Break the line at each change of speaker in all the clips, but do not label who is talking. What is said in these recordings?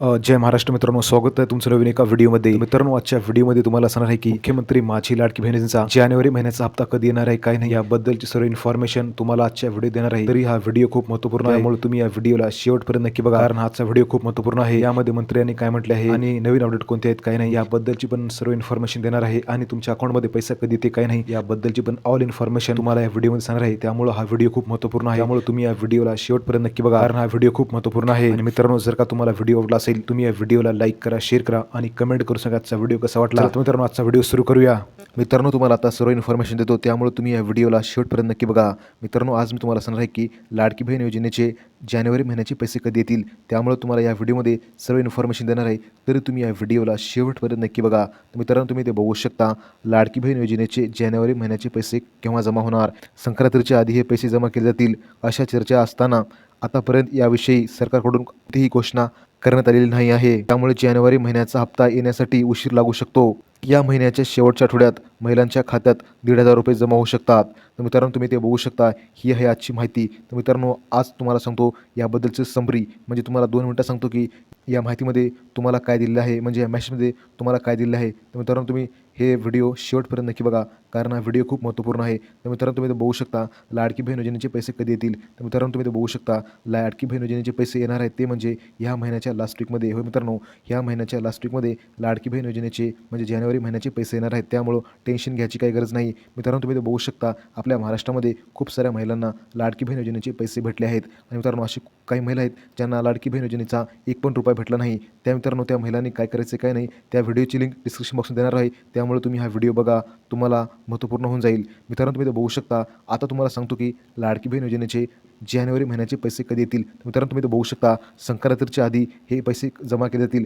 जय महाराष्ट्र मित्रांनो स्वागत आहे तुमचं नवीन एका व्हिडिओमध्ये. मित्रांनो आजच्या व्हिडिओमध्ये तुम्हाला सांगणार आहे की मुख्यमंत्री माझी लाडकी बहिणीचा जानेवारी महिन्याचा हप्ता कधी येणार आहे काय नाही याबद्दलची सर्व इन्फॉर्मेशन तुम्हाला आजच्या व्हिडिओ देणार आहे. तरी हा व्हिडिओ खूप महत्त्वपूर्ण आहे. त्यामुळे तुम्ही या व्हिडिओला शेवटपर्यंत नक्की बघा. कारण आजचा व्हिडिओ खूप महत्त्वपूर्ण आहे. यामध्ये मंत्र्यांनी काय म्हटले आहे आणि नवीन अपडेट कोणते आहेत काय नाही याबद्दलची पण सर्व इन्फॉर्मेशन देणार आहे. आणि तुमच्या अकाउंटमध्ये पैसा कधी येते काय नाही याबद्दलची पण ऑल इन्फॉर्मेशन तुम्हाला या व्हिडिओमध्ये सांगणार आहे. त्यामुळे हा व्हिडिओ खूप महत्त्वपूर्ण आहे. त्यामुळे तुम्ही या व्हिडिओला शेवटपर्यंत नक्की बघा. कारण हा व्हिडिओ खूप महत्त्वपूर्ण आहे. आणि मित्रांनो जर का तुम्हाला व्हिडिओ आवडला असेल तुम्ही या व्हिडिओला लाईक करा शेअर करा आणि कमेंट करू सांगा आजचा व्हिडिओ कसा वाटला. तर मित्रांनो आजचा व्हिडिओ सुरू करूया. मित्रांनो तुम्हाला आता सर्व इन्फॉर्मेशन देतो. त्यामुळे तुम्ही या व्हिडिओला शेवटपर्यंत नक्की बघा. मित्रांनो आज मी तुम्हाला सांगणार आहे की लाडकी बहीण योजनेचे जानेवारी महिन्याचे पैसे कधी येतील? त्यामुळे तुम्हाला या व्हिडिओमध्ये सर्व इन्फॉर्मेशन देणार आहे. तरी तुम्ही या व्हिडिओला शेवटपर्यंत नक्की बघा. मित्रांनो तुम्ही ते बघू शकता. लाडकी बहीण योजनेचे जानेवारी महिन्याचे पैसे केव्हा जमा होणार? संक्रांतीच्या आधी हे पैसे जमा केले जातील अशा चर्चा असताना आतापर्यंत याविषयी सरकारकडून कोणतीही घोषणा करण्यात आलेली नाही आहे. त्यामुळे जानेवारी महिन्याचा हप्ता येण्यासाठी उशीर लागू शकतो. या महिन्याच्या शेवटच्या आठवड्यात महिलांच्या खात्यात दीड हजार रुपये जमा होऊ शकतात. तर मित्रांनो तुम्ही ते बघू शकता. ही आहे आजची माहिती. तर मित्रांनो आज तुम्हाला सांगतो याबद्दलचं समरी म्हणजे तुम्हाला दोन मिनटं सांगतो की या माहितीमध्ये तुम्हाला काय दिलेलं आहे. म्हणजे या मॅसेजमध्ये तुम्हाला काय दिलेलं आहे. तर मित्रांनो तुम्ही हे व्हिडिओ शेवटपर्यंत नक्की बघा. कारण हा व्हिडिओ खूप महत्त्वपूर्ण आहे. तर मित्रांनो तुम्ही ते बघू शकता. लाडकी बहीण योजनेचे पैसे कधी येतील? तर मित्रांनो तुम्ही ते बघू शकता. लाडकी बहीण योजनेचे पैसे येणार आहेत ते म्हणजे ह्या महिन्याच्या लास्ट वीकमध्ये हो मित्रांनो ह्या महिन्याच्या लास्ट वीकमध्ये लाडकी बहीण योजनेचे म्हणजे जानेवारी महिन्याचे पैसे येणार आहेत त्यामुळं टेन्शन घ्यायची काही गरज नाही. मित्रांनो तुम्ही ते बघू शकता आपल्या महाराष्ट्रामध्ये खूप साऱ्या महिलांना लाडकी बहीण योजनेचे पैसे भेटले आहेत. आणि मित्रांनो अशी काही महिला आहेत ज्यांना लाडकी बहीण योजनेचा एक पण रुपया भेटला नाही. त्या मित्रांनो त्या महिलांनी काय करायचं काय नाही त्या व्हिडिओची लिंक डिस्क्रिप्शन बॉक्समध्ये देणार आहे. त्यामुळे तुम्ही हा व्हिडिओ बघा तुम्हाला महत्त्वपूर्ण होऊन जाईल. मित्रांनो तुम्ही ते बघू शकता आता तुम्हाला सांगतो की लाडकी बहीण योजनेचे जानेवारी महिन्याचे पैसे कधी येतील? मित्रांनो तुम्ही ते बघू शकता संक्रांतीच्या आधी हे पैसे जमा केले जातील.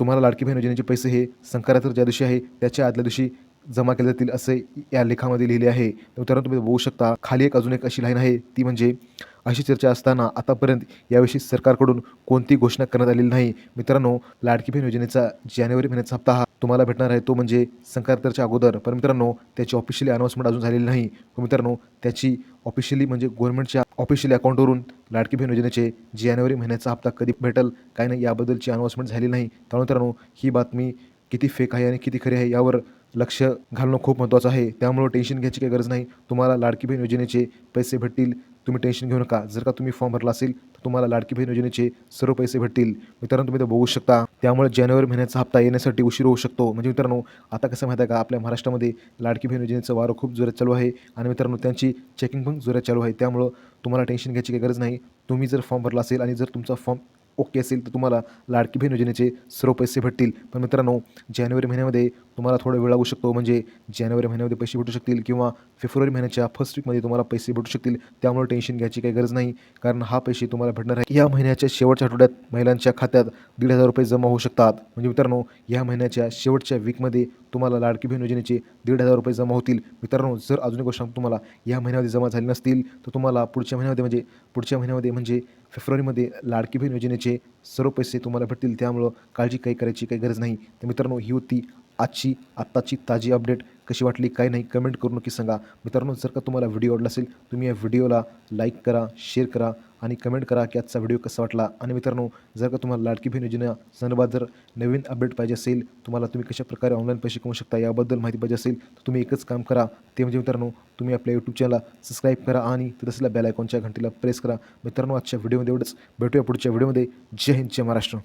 तुम्हाला लाडकी बहीण योजनेचे पैसे हे संक्रांत ज्या दिवशी आहे त्याच्या आदल्या दिवशी जमा केले जातील असे या लेखामध्ये लिहिले आहे. तर मित्रांनो तुम्ही बघू शकता खाली एक अजून एक अशी लाईन आहे ती म्हणजे अशी चर्चा असताना आतापर्यंत याविषयी सरकारकडून कोणती घोषणा करण्यात आलेली नाही. मित्रांनो लाडकी बहीण योजनेचा जानेवारी महिन्याचा हप्ता हा तुम्हाला भेटणार आहे. तो म्हणजे संक्रांतीच्या अगोदर. पण मित्रांनो त्याची ऑफिशियली अनाऊन्समेंट अजून झालेली नाही. मित्रांनो त्याची ऑफिशियली म्हणजे गव्हर्नमेंटच्या ऑफिशियल अकाउंटवरून लाडकी बहीण योजनेचे जानेवारी महिन्याचा हप्ता कधी भेटेल काय नाही याबद्दलची अनाऊन्समेंट झाली नाही. त्यामुळे मित्रांनो ही बातमी किती फेक आहे आणि किती खरी आहे यावर लक्ष घालणं खूप महत्त्वाचं आहे. त्यामुळे टेन्शन घ्यायची काही गरज नाही. तुम्हाला लाडकी बहीण योजनेचे पैसे भेटतील तुम्ही टेन्शन घेऊ नका. जर का तुम्ही फॉर्म भरला असेल तर तुम्हाला लाडकी बहीण योजनेचे सर्व पैसे भेटतील. मित्रांनो तुम्ही ते बघू शकता त्यामुळे जानेवारी महिन्याचा हप्ता येण्यासाठी उशीर होऊ शकतो. म्हणजे मित्रांनो आता कसं माहिती आहे का? आपल्या महाराष्ट्रामध्ये लाडकी बहीण योजनेचं वारं खूप जोरात चालू आहे. आणि मित्रांनो त्यांची चेकिंग पण जोरात चालू आहे. त्यामुळं तुम्हाला टेन्शन घ्यायची काही गरज नाही. तुम्ही जर फॉर्म भरला असेल आणि जर तुमचा फॉर्म ओके असेल तर तुम्हाला लाडकी बहीण योजनेचे सर्व पैसे भेटतील. पण मित्रांनो जानेवारी महिन्यामध्ये तुम्हाला थोडा वेळ लागू शकतो म्हणजे जानेवारी महिन्यामध्ये पैसे भेटू शकतील किंवा फेब्रुवारी महिन्याच्या फर्स्ट वीकमध्ये तुम्हाला पैसे भेटू शकतील. त्यामुळे टेन्शन घ्यायची काही गरज नाही कारण हा पैसे तुम्हाला भेटणार आहे. या महिन्याच्या शेवटच्या आठवड्यात महिलांच्या खात्यात दीड हजार रुपये जमा होऊ शकतात. म्हणजे मित्रांनो या महिन्याच्या शेवटच्या वीकमध्ये तुम्हाला लाडकी बहीण योजनेचे दीड हजार रुपये जमा होतील. मित्रांनो जर अजून एक गोष्ट तुम्हाला या महिन्यामध्ये जमा झाले नसतील तर तुम्हाला पुढच्या महिन्यामध्ये म्हणजे पुढच्या महिन्यामध्ये म्हणजे फेब्रुवारीमध्ये लाडकी बहीण योजनेचे सर्व पैसे तुम्हाला भेटतील. त्यामुळं काळजी काही करायची काही गरज नाही. तर मित्रांनो ही होती आजची आत्ताची ताजी अपडेट कशी वाटली काय नाही कमेंट करू नक्की सांगा. मित्रांनो जर का तुम्हाला व्हिडिओ आवडला असेल तुम्ही या व्हिडिओला लाईक करा शेअर करा आणि कमेंट करा की आजचा व्हिडिओ कसा वाटला. आणि मित्रांनो जर का तुम्हाला लाडकी बहीण योजना संदर्भात जर नवीन अपडेट पाहिजे असेल तुम्हाला तुम्ही कशा प्रकारे ऑनलाईन पैसे कमवू शकता याबद्दल माहिती पाहिजे असेल तर तुम्ही एकच काम करा. ते म्हणजे मित्रांनो तुम्ही आपल्या यूट्यूब चॅनलला सबस्क्राईब करा आणि तसला असलेल्या बेल आयकॉनच्या घंटीला प्रेस करा. मित्रांनो आजच्या व्हिडिओमध्ये एवढंच. भेटूया पुढच्या व्हिडिओमध्ये जय हिंद जय महाराष्ट्र.